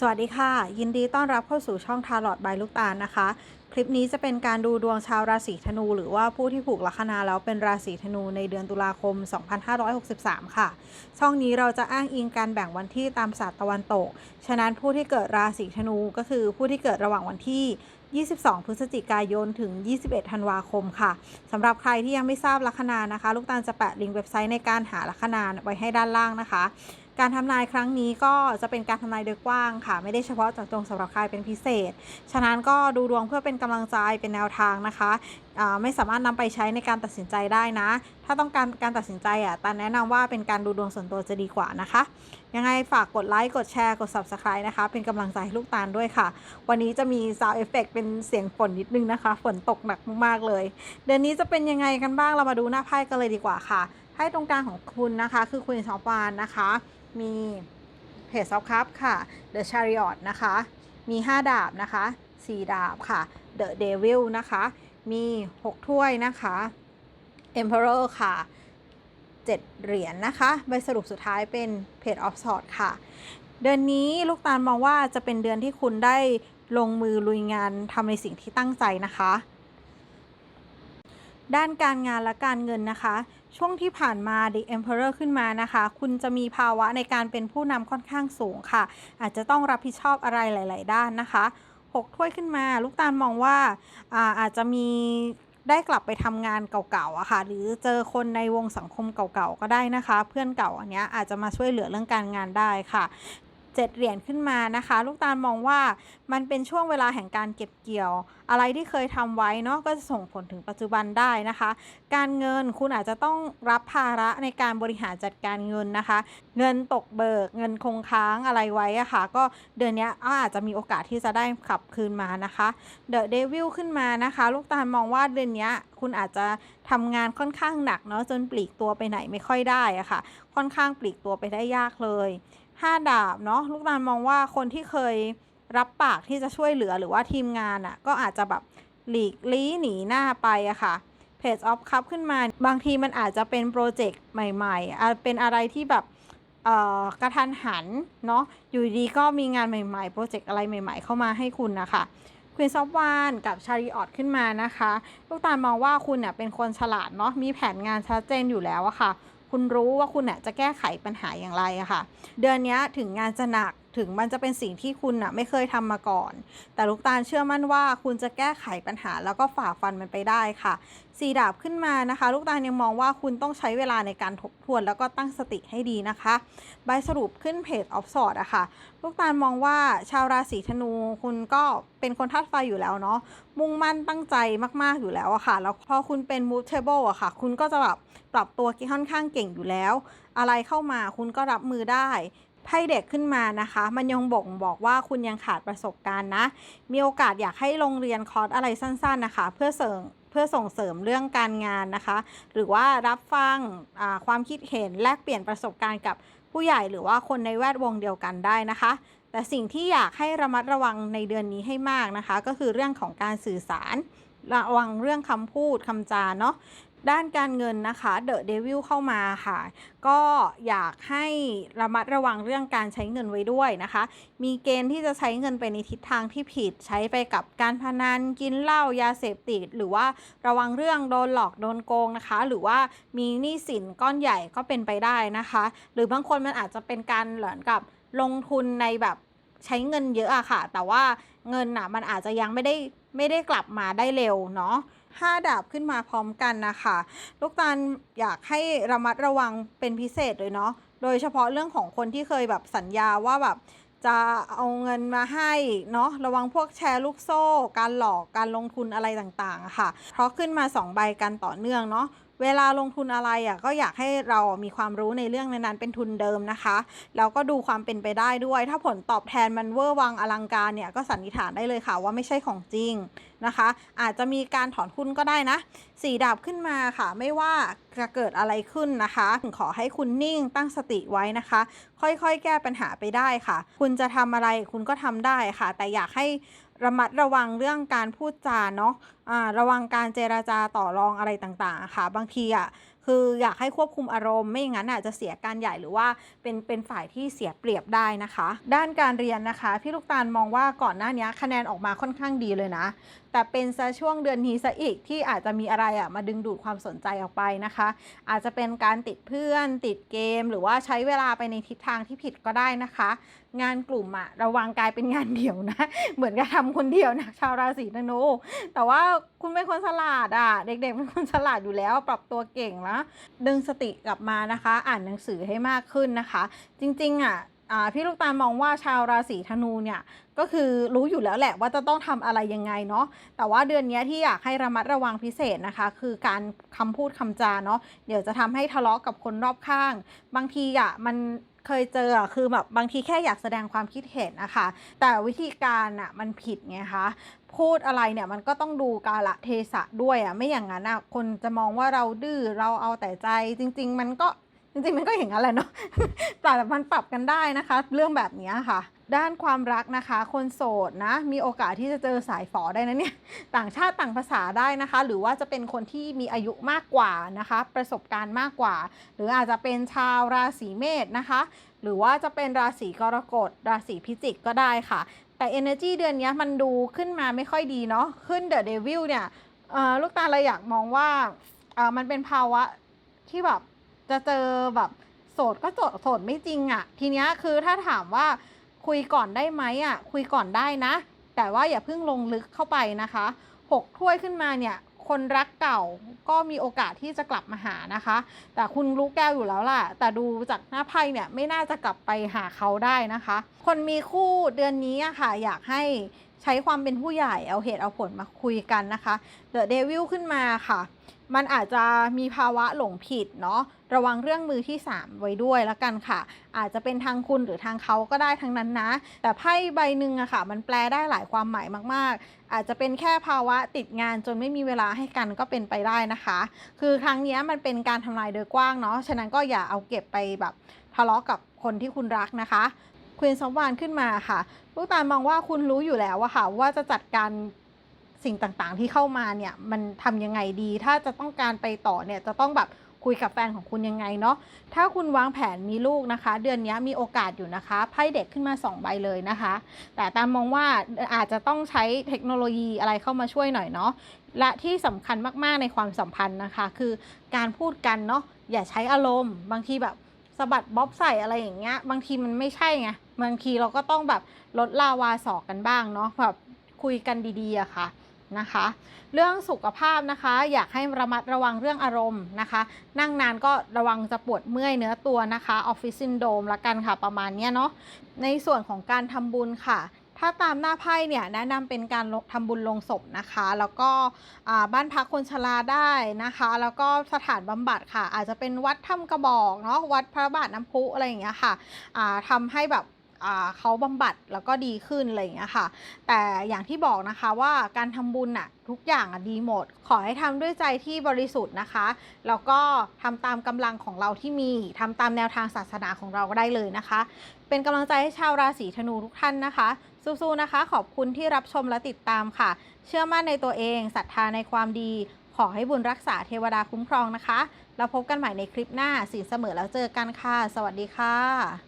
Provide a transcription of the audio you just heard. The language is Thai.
สวัสดีค่ะ ยินดีต้อนรับเข้าสู่ช่องทาร์ลอตบายลูกตาลนะคะ คลิปนี้จะเป็นการดูดวงชาวราศีธนู หรือว่าผู้ที่ผูกลัคนาแล้วเป็นราศีธนูในเดือนตุลาคม 2563 ค่ะ ช่องนี้เราจะอ้างอิงการแบ่งวันที่ตามศาสตร์ตะวันตก ฉะนั้นผู้ที่เกิดราศีธนูก็คือผู้ที่เกิดระหว่างวันที่22 พฤศจิกายน ถึง 21 ธันวาคมค่ะ สำหรับใครที่ยังไม่ทราบลัคนานะคะ ลูกตาลจะแปะลิงก์เว็บไซต์ในการหาลัคนาไว้ให้ด้านล่างนะคะ การทำนายครั้งนี้ก็จะเป็นการทำนายโดยกว้างค่ะ ไม่ได้เฉพาะเจาะจงสำหรับใครเป็นพิเศษ ฉะนั้นก็ดูดวงเพื่อเป็นกำลังใจเป็นแนวทางนะคะไม่สามารถนำไปใช้ในการตัดสินใจได้นะ ถ้าต้องการการตัดสินใจอะตานแนะนำว่าเป็นการดูดวงส่วนตัวจะดีกว่านะคะ ยังไงฝากกดไลค์กดแชร์กด subscribe นะคะ เป็นกำลังใจให้ลูกตาลด้วยค่ะ วันนี้จะมี sound effect เป็นเสียงฝนนิดนึงนะคะ ฝนตกหนักมากๆเลย เดือนนี้จะเป็นยังไงกันบ้างเรามาดูหน้าไพ่กันเลยดีกว่าค่ะไพ่ตรงกลางของคุณนะคะ คือคุณชอปานนะคะ มีเพจซอฟคัพค่ะ The Chariot นะคะ มี 5 ดาบนะคะ 4 ดาบค่ะ The Devil นะคะ มี 6 ถ้วยนะคะ Emperor ค่ะ 7 เหรียญนะคะ ใบสรุปสุดท้ายเป็น Page of Swords ค่ะ เดือนนี้ลูกตาลมองว่าจะเป็นเดือนที่คุณได้ลงมือลุยงานทำในสิ่งที่ตั้งใจนะคะ ด้านการงานและการเงินนะคะ ช่วงที่ผ่านมา The Emperor ขึ้นมานะคะ คุณจะมีภาวะในการเป็นผู้นำค่อนข้างสูงค่ะ อาจจะต้องรับผิดชอบอะไรหลาย ๆ ด้านนะคะหกถ้วยขึ้นมา ลูกตาลมองว่าอาอาจจะมีได้กลับไปทำงานเก่าๆอะค่ะ หรือเจอคนในวงสังคมเก่าๆก็ได้นะคะ เพื่อนเก่าอันเนี้ยอาจจะมาช่วยเหลือเรื่องการงานได้ค่ะ เจ็ดเหรียญขึ้นมานะคะ ลูกตาลมองว่ามันเป็นช่วงเวลาแห่งการเก็บเกี่ยว อะไรที่เคยทำไว้เนาะก็จะส่งผลถึงปัจจุบันได้นะคะ การเงินคุณอาจจะต้องรับภาระในการบริหารจัดการเงินนะคะ เงินตกเบิก เงินคงค้างอะไรไว้อะค่ะ ก็เดือนนี้อาจจะมีโอกาสที่จะได้กลับคืนมานะคะเดอะเดวิลขึ้นมานะคะ ลูกตาลมองว่าเดือนนี้คุณอาจจะทำงานค่อนข้างหนักเนาะจนปลีกตัวไปไหนไม่ค่อยได้อะค่ะ ค่อนข้างปลีกตัวไปได้ยากเลย ห้าดาบเนาะลูกตาลมองว่าคนที่เคยรับปากที่จะช่วยเหลือหรือว่าทีมงานอะก็อาจจะแบบหลีกลี้หนีหน้าไปอะค่ะ Page of Cup ขึ้นมา บางทีมันอาจจะเป็นโปรเจกต์ใหม่ๆอะเป็นอะไรที่แบบกระทันหันเนาะอยู่ดีก็มีงานใหม่ๆ โปรเจกต์อะไรใหม่ ๆ เข้ามาให้คุณนะคะควีนซอฟวานกับชาริออตขึ้นมานะคะ ลูกตาลมองว่าคุณเนี่ยเป็นคนฉลาดเนาะมีแผนงานชัดเจนอยู่แล้วอะค่ะ คุณรู้ว่าคุณเนี่ยจะแก้ไขปัญหาอย่างไรอะค่ะ เดือนนี้ถึงงานจะหนัก ถึงมันจะเป็นสิ่งที่คุณน่ะไม่เคยทำมาก่อน แต่ลูกตาลเชื่อมั่นว่าคุณจะแก้ไขปัญหาแล้วก็ฝ่าฟันมันไปได้ค่ะสีดาบขึ้นมานะคะ ลูกตาลยังมองว่าคุณต้องใช้เวลาในการทบทวน แล้วก็ตั้งสติให้ดีนะคะใบสรุปขึ้นเพจออฟสอดอะค่ะ ลูกตาลมองว่าชาวราศีธนูคุณก็เป็นคนธาตุไฟอยู่แล้วเนาะมุ่งมั่นตั้งใจมากๆอยู่แล้วอะค่ะ แล้วพอคุณเป็น movable อะค่ะ คุณก็จะแบบปรับตัวค่อนข้างเก่งอยู่แล้ว อะไรเข้ามาคุณก็รับมือได้ ไพ่เด็กขึ้นมานะคะ มันยังบ่งบอกว่าคุณยังขาดประสบการณ์นะ มีโอกาสอยากให้โรงเรียนคอร์สอะไรสั้นๆนะคะ เพื่อเสริมเพื่อส่งเสริมเรื่องการงานนะคะ หรือว่ารับฟังความคิดเห็นแลกเปลี่ยนประสบการณ์กับผู้ใหญ่หรือว่าคนในแวดวงเดียวกันได้นะคะ แต่สิ่งที่อยากให้ระมัดระวังในเดือนนี้ให้มากนะคะ ก็คือเรื่องของการสื่อสารระวังเรื่องคำพูดคำจาเนาะ ด้านการเงินนะคะเดอะเดวิลเข้ามาค่ะ ก็อยากให้ระมัดระวังเรื่องการใช้เงินไว้ด้วยนะคะ มีเกณฑ์ที่จะใช้เงินไปในทิศทางที่ผิด ใช้ไปกับการพนันกินเหล้ายาเสพติด หรือว่าระวังเรื่องโดนหลอกโดนโกงนะคะ หรือว่ามีหนี้สินก้อนใหญ่ก็เป็นไปได้นะคะ หรือบางคนมันอาจจะเป็นการเหมือนกับลงทุนในแบบใช้เงินเยอะอะค่ะ แต่ว่าเงินอะมันอาจจะยังไม่ได้ไม่ได้กลับมาได้เร็วเนาะ ห้าดาบขึ้นมาพร้อมกันนะคะ ลูกตาลอยากให้ระมัดระวังเป็นพิเศษเลยเนาะโดยเฉพาะเรื่องของคนที่เคยแบบสัญญาว่าแบบจะเอาเงินมาให้เนาะระวังพวกแชร์ลูกโซ่ การหลอกการลงทุนอะไรต่างๆค่ะ เพราะขึ้นมา 2 ใบกันต่อเนื่องเนาะ เวลาลงทุนอะไรอะก็อยากให้เรามีความรู้ในเรื่องนั้นๆเป็นทุนเดิมนะคะแล้วก็ดูความเป็นไปได้ด้วย ถ้าผลตอบแทนมันเวอร์วังอลังการเนี่ยก็สันนิษฐานได้เลยค่ะว่าไม่ใช่ของจริงนะคะ อาจจะมีการถอนหุ้นก็ได้นะสีดาบขึ้นมาค่ะ ไม่ว่าจะเกิดอะไรขึ้นนะคะ ขอให้คุณนิ่งตั้งสติไว้นะคะ ค่อยๆ แก้ปัญหาไปได้ค่ะ คุณจะทำอะไรคุณก็ทำได้ค่ะ แต่อยากให้ ระมัดระวังเรื่องการพูดจาเนาะอ่าระวังการเจราจาต่อรองอะไรต่างๆค่ะ บางทีอะ คืออยากให้ควบคุมอารมณ์ไม่อย่างนั้นอาจจะเสียการใหญ่หรือว่าเป็นเป็นฝ่ายที่เสียเปรียบได้นะคะ ด้านการเรียนนะคะพี่ลูกตาลมองว่าก่อนหน้านี้คะแนนออกมาค่อนข้างดีเลยนะ แต่เป็นซะช่วงเดือนนี้ซะอีกที่อาจจะมีอะไรอะมาดึงดูดความสนใจออกไปนะคะ อาจจะเป็นการติดเพื่อน ติดเกม หรือว่าใช้เวลาไปในทิศทางที่ผิดก็ได้นะคะ งานกลุ่มอะระวังกลายเป็นงานเดี่ยวนะ เหมือนกับทำคนเดียวนะชาวราศีธนูแต่ว่าคุณเป็นคนฉลาดอะเด็กๆเป็นคนฉลาดอยู่แล้วปรับตัวเก่งนะดึงสติกลับมานะคะ อ่านหนังสือให้มากขึ้นนะคะ จริงๆอะอ่าพี่ลูกตาลมองว่าชาวราศีธนูเนี่ยก็คือรู้อยู่แล้วแหละว่าจะต้องทำอะไรยังไงเนาะแต่ว่าเดือนนี้ที่อยากให้ระมัดระวังพิเศษนะคะ คือการคำพูดคำจาเนาะเดี๋ยวจะทำให้ทะเลาะกับคนรอบข้าง บางทีอะมันเคยเจออะคือแบบบางทีแค่อยากแสดงความคิดเห็นนะคะ แต่วิธีการอะมันผิดไงคะ พูดอะไรเนี่ยมันก็ต้องดูกาละเทศะด้วยอะไม่อย่างนั้นอะคนจะมองว่าเราดื้อเราเอาแต่ใจจริง ๆ มันก็จริงๆมันก็อย่างนั้นแหละเนาะแต่มันปรับกันได้นะคะ เรื่องแบบนี้ค่ะ ด้านความรักนะคะ คนโสดนะ มีโอกาสที่จะเจอสายฝอได้นะเนี่ย ต่างชาติต่างภาษาได้นะคะ หรือว่าจะเป็นคนที่มีอายุมากกว่านะคะ ประสบการณ์มากกว่า หรืออาจจะเป็นชาวราศีเมษนะคะ หรือว่าจะเป็นราศีกรกฎ ราศีพิจิกก็ได้ค่ะ แต่ energy เดือนนี้มันดูขึ้นมาไม่ค่อยดีเนาะขึ้นเดอะเดวิลเนี่ยลูกตาเลยอยากมองว่ามันเป็นภาวะที่แบบจะเจอแบบโสดก็โสดโสดไม่จริงอะ่ะ ทีเนี้ยคือถ้าถามว่าคุยก่อนได้ไหมอะ่ะคุยก่อนได้นะ แต่ว่าอย่าเพิ่งลงลึกเข้าไปนะคะหกถ้วยขึ้นมาเนี่ย คนรักเก่าก็มีโอกาสที่จะกลับมาหานะคะ แต่คุณรู้แก้วอยู่แล้วล่ะ แต่ดูจากหน้าไพ่เนี่ยไม่น่าจะกลับไปหาเขาได้นะคะ คนมีคู่เดือนนี้ค่ะอยากให้ ใช้ความเป็นผู้ใหญ่เอาเหตุเอาผลมาคุยกันนะคะเดอะเดวิลขึ้นมาค่ะ มันอาจจะมีภาวะหลงผิดเนาะระวังเรื่องมือที่ 3 ไว้ด้วยละกันค่ะ อาจจะเป็นทางคุณหรือทางเขาก็ได้ทั้งนั้นนะ แต่ไพ่ใบหนึ่งอะค่ะ มันแปลได้หลายความหมายมาก ๆ อาจจะเป็นแค่ภาวะติดงานจนไม่มีเวลาให้กันก็เป็นไปได้นะคะ คือครั้งนี้มันเป็นการทำลายโดยกว้างเนาะฉะนั้นก็อย่าเอาเก็บไปแบบทะเลาะกับคนที่คุณรักนะคะ ควีนซอฟวานขึ้นมาค่ะลูกตาลมองว่าคุณรู้อยู่แล้วอะค่ะ ว่าจะจัดการสิ่งต่างๆ ที่เข้ามาเนี่ยมันทำยังไงดี ถ้าจะต้องการไปต่อเนี่ยจะต้องแบบคุยกับแฟนของคุณยังไงเนาะถ้าคุณวางแผนมีลูกนะคะ เดือนนี้มีโอกาสอยู่นะคะไพ่เด็กขึ้นมา 2 ใบเลยนะคะ แต่ตามมองว่าอาจจะต้องใช้เทคโนโลยีอะไรเข้ามาช่วยหน่อยเนาะและที่สำคัญมากๆในความสัมพันธ์นะคะ คือการพูดกันเนาะอย่าใช้อารมณ์ บางทีแบบสะบัดบ๊อบใส่อะไรอย่างเงี้ยบางทีมันไม่ใช่ไง บางทีเราก็ต้องแบบลดลาวาสอกกันบ้างเนาะแบบคุยกันดีๆอะค่ะนะคะ เรื่องสุขภาพนะคะ อยากให้ระมัดระวังเรื่องอารมณ์นะคะ นั่งนานก็ระวังจะปวดเมื่อยเนื้อตัวนะคะออฟฟิศซินโดมละกันค่ะประมาณนี้เนาะในส่วนของการทำบุญค่ะถ้าตามหน้าไพ่เนี่ยแนะนำเป็นการทำบุญลงศพนะคะ แล้วก็บ้านพักคนชราได้นะคะ แล้วก็สถานบำบัดค่ะ อาจจะเป็นวัดถ้ำกระบอกเนาะวัดพระบาทน้ำพุอะไรอย่างเงี้ยค่ะอ่าทำให้แบบ เขาบำบัดแล้วก็ดีขึ้นอะไรอย่างเงี้ยค่ะ แต่อย่างที่บอกนะคะว่าการทำบุญน่ะทุกอย่างอะดีหมด ขอให้ทำด้วยใจที่บริสุทธิ์นะคะ แล้วก็ทำตามกำลังของเราที่มีทำตามแนวทางศาสนาของเราก็ได้เลยนะคะ เป็นกำลังใจให้ชาวราศีธนูทุกท่านนะคะ สู้ๆนะคะ ขอบคุณที่รับชมและติดตามค่ะ เชื่อมั่นในตัวเองศรัทธาในความดี ขอให้บุญรักษาเทวดาคุ้มครองนะคะ แล้วพบกันใหม่ในคลิปหน้าสีเสมอแล้วเจอกันค่ะ สวัสดีค่ะ